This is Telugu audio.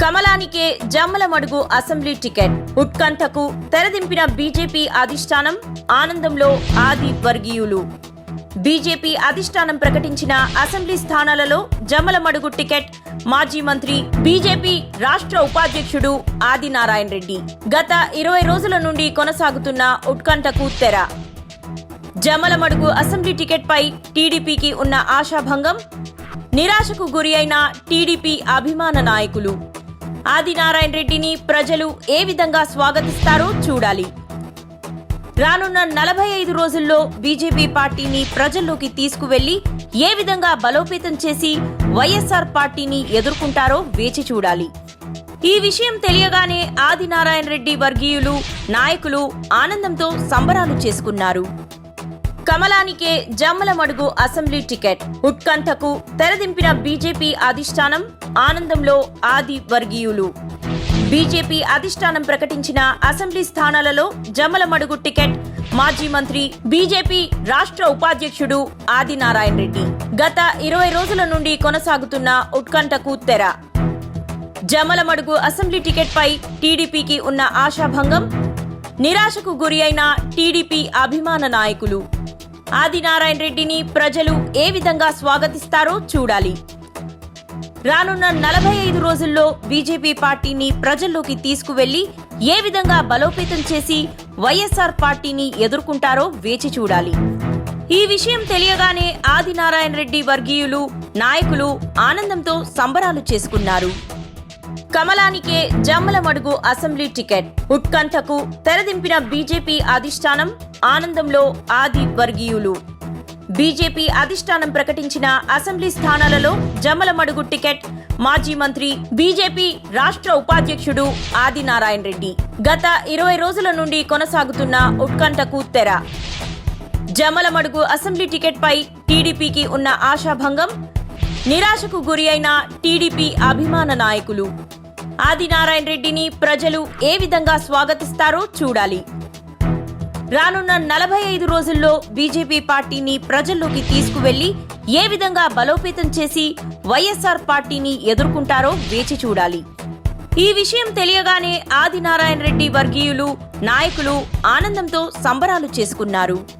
కమలానికే జమ్మలమడుగు అసెంబ్లీ టికెట్. ఉత్కంఠకు తెరదింపిన బీజేపీ అధిష్టానం ఆనందంలో ఆది వర్గీయులు. బీజేపీ అధిష్టానం ప్రకటించిన అసెంబ్లీ స్థానాలలో జమ్మలమడుగు టికెట్ మాజీ మంత్రి బీజేపీ రాష్ట్ర ఉపాధ్యక్షుడు ఆదినారాయణ రెడ్డి. గత ఇరవై రోజుల నుండి కొనసాగుతున్న ఉత్కంఠకు తెర. జమ్మలమడుగు అసెంబ్లీ టికెట్పై టీడీపీకి ఉన్న ఆశాభంగం నిరాశకు గురి అయిన టీడీపీ అభిమాన నాయకులు. ఆదినారాయణ రెడ్డిని ప్రజలు ఏ విధంగా స్వాగతిస్తారో చూడాలి. రానున్న నలభై ఐదు రోజుల్లో బీజేపీ పార్టీని ప్రజల్లోకి తీసుకువెళ్ళి ఏ విధంగా బలోపేతం చేసి వైఎస్ఆర్ పార్టీని ఎదుర్కొంటారో వేచి చూడాలి. ఈ విషయం తెలియగానే ఆదినారాయణ రెడ్డి వర్గీయులు నాయకులు ఆనందంతో సంబరాలు చేసుకున్నారు. కమలానికే జమ్మల మడుగు అసెంబ్లీ టికెట్. ఉత్కంఠకు తెరదింపిన బీజేపీ అధిష్టానం ఆనందంలో ఆది వర్గీయులు. బీజేపీ అధిష్టానం ప్రకటించిన అసెంబ్లీ స్థానాలలో జమ్మల మడుగు టికెట్ మాజీ మంత్రి బీజేపీ రాష్ట్ర ఉపాధ్యక్షుడు ఆదినారాయణ రెడ్డి. గత ఇరవై రోజుల నుండి కొనసాగుతున్న ఉత్కంఠకు తెర. జమ్మలమడుగు అసెంబ్లీ టికెట్పై టీడీపీకి ఉన్న ఆశాభంగం నిరాశకు గురి అయిన టీడీపీ అభిమాన నాయకులు. ఆదినారాయణ రెడ్డిని ప్రజలు ఏ విధంగా స్వాగతిస్తారో చూడాలి. రానున్న నలభై ఐదు రోజుల్లో బీజేపీ పార్టీని ప్రజల్లోకి తీసుకువెళ్ళి ఏ విధంగా బలోపేతం చేసి వైఎస్ఆర్ పార్టీని ఎదుర్కొంటారో వేచి చూడాలి. ఈ విషయం తెలియగానే ఆదినారాయణ రెడ్డి వర్గీయులు నాయకులు ఆనందంతో సంబరాలు చేసుకున్నారు. కమలానికే జమ్మలమడుగు అసెంబ్లీ టికెట్. ఉత్కంఠకు తెరదింపిన బీజేపీ అధిష్టానం ఆనందంలో ఆది వర్గీయులు బీజేపీ అధిష్టానం ప్రకటించిన అసెంబ్లీ స్థానాలలో జమ్మలమడుగు టికెట్ మాజీ మంత్రి బీజేపీ రాష్ట్ర ఉపాధ్యక్షుడు ఆదినారాయణ రెడ్డి. గత ఇరవై రోజుల నుండి కొనసాగుతున్న ఉత్కంఠకు తెర. జమ్మలమడుగు అసెంబ్లీ టికెట్పై టీడీపీకి ఉన్న ఆశాభంగం నిరాశకు గురి అయిన టీడీపీ అభిమాన నాయకులు. ఆదినారాయణ రెడ్డిని ప్రజలు ఏ విధంగా స్వాగతిస్తారో చూడాలి. రానున్న నలభై ఐదు రోజుల్లో బీజేపీ పార్టీని ప్రజల్లోకి తీసుకువెళ్ళి ఏ విధంగా బలోపేతం చేసి వైఎస్ఆర్ పార్టీని ఎదుర్కొంటారో వేచి చూడాలి. ఈ విషయం తెలియగానే ఆదినారాయణ రెడ్డి వర్గీయులు నాయకులు ఆనందంతో సంబరాలు చేసుకున్నారు.